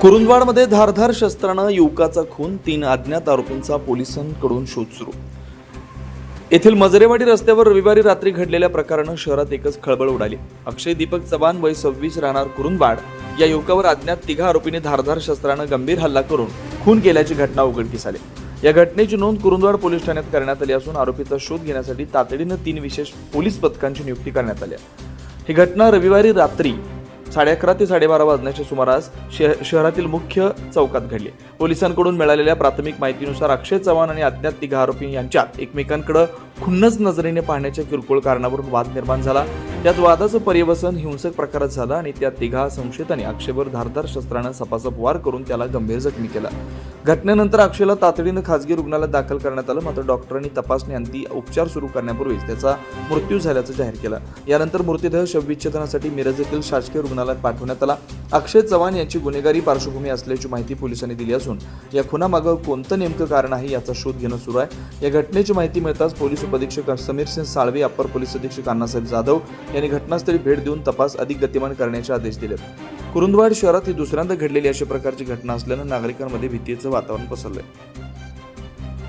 कुरुंदवाडमध्ये धारधार शस्त्रानं युवकाचा खून तीन अज्ञात आरोपींचा पोलिसांकडून शोध सुरू. येथील मजरेवाडी रस्त्यावर रविवारी रात्री घडलेल्या प्रकारानं शहरात एकच खळबळ उडाली. अक्षय दीपक चव्हाण वय सव्वीस राहणार कुरुंदवाड. या युवकावर अज्ञात तिघा आरोपींनी धारधार शस्त्रानं गंभीर हल्ला करून खून केल्याची घटना उघडकीस आली. या घटनेची नोंद कुरुंदवाड पोलीस ठाण्यात करण्यात आली असून आरोपीचा शोध घेण्यासाठी तातडीनं तीन विशेष पोलीस पथकांची नियुक्ती करण्यात आली आहे. ही घटना रविवारी रात्री साडे अकरा ते साडेबारा वाजण्याच्या सुमारास शह- शहरातील मुख्य चौकात घडली. पोलिसांकडून मिळालेल्या प्राथमिक माहितीनुसार अक्षय चव्हाण आणि अज्ञात तिघा आरोपी यांच्यात एकमेकांकडे खुन्नस नजरेने पाहण्याच्या किरकोळ कारणावरून वाद निर्माण झाला. त्यात वादाचं पर्यवसन हिंसक प्रकारात झालं आणि त्या तिघा संशयितांनी अक्षयवर धारदार शस्त्रानं सपासप वार करून त्याला गंभीर जखमी केला. घटनेनंतर अक्षयला तातडीनं खासगी रुग्णालयात दाखल करण्यात आलं. मात्र डॉक्टरांनी तपासणी अंती उपचार सुरू करण्यापूर्वीच त्याचा मृत्यू झाल्याचं जाहीर केलं. यानंतर मृतदेह शवविच्छेदनासाठी मिरज येथील शासकीय रुग्णालयात पाठवण्यात आला. अक्षय चव्हाण यांची गुन्हेगारी पार्श्वभूमी असल्याची माहिती पोलिसांनी दिली असून या खुनामागं कोणतं नेमकं कारण आहे याचा शोध घेणं सुरू आहे. या घटनेची माहिती मिळताच पोलीस उपअधीक्षक समीर सिंह साळवे अप्पर पोलीस अधीक्षक अण्णासाहेब जाधव यांनी घटनास्थळी भेट देऊन तपास अधिक गतिमान करण्याचे आदेश दिले कुरुंदवाड शहरात ही दुसऱ्यांदा घडलेली अशा प्रकारची घटना असल्यानं नागरिकांमध्ये भीतीचं वातावरण पसरलंय.